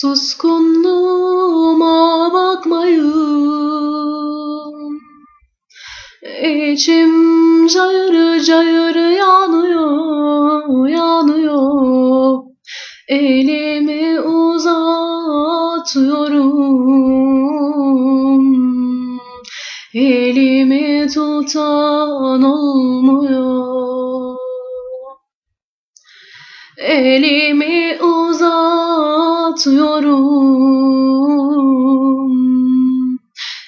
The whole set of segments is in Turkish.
Suskunluğuma bakmayın. İçim cayır cayır yanıyor, yanıyor. Elimi uzatıyorum. Elimi tutan olmuyor. Elimi uzatıyorum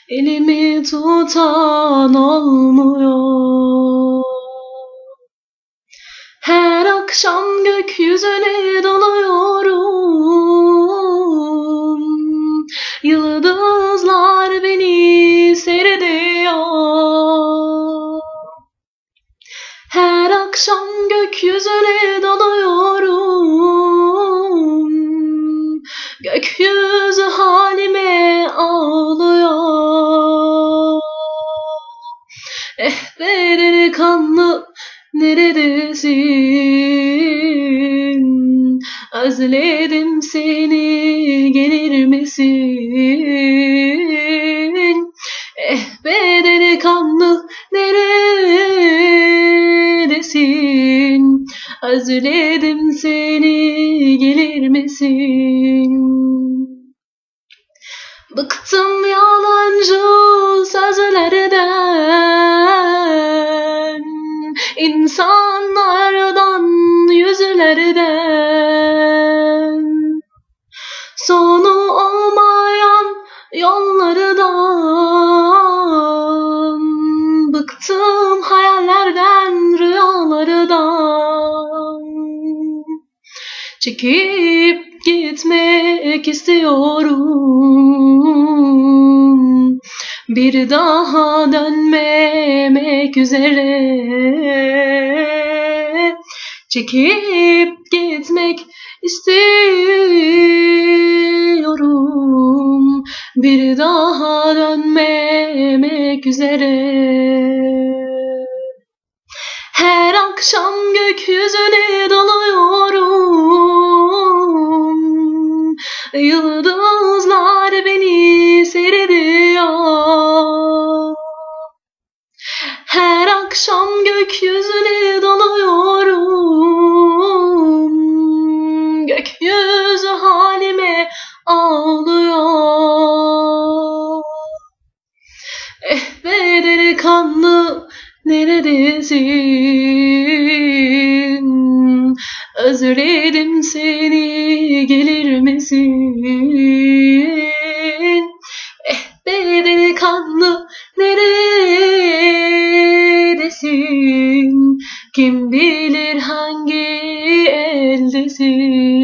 Elimi tutan olmuyor. Her akşam gökyüzüne dalıyorum Yıldızlar beni seyrediyor. Her akşam gökyüzüne dalıyorum Gökyüzü halime ağlıyor Eh be delikanlı neredesin? Özledim seni Özledim seni gelir misin? Bıktım yalancı sözlerden insanlardan yüzlerden Çekip gitmek istiyorum. Bir daha dönmemek üzere. Çekip gitmek istiyorum. Bir daha dönmemek üzere. Her akşam gökyüzüne dalıyorum delikanlı neredesin? Özledim seni gelir misin? Eh be delikanlı neredesin? Kim bilir hangi eldesin?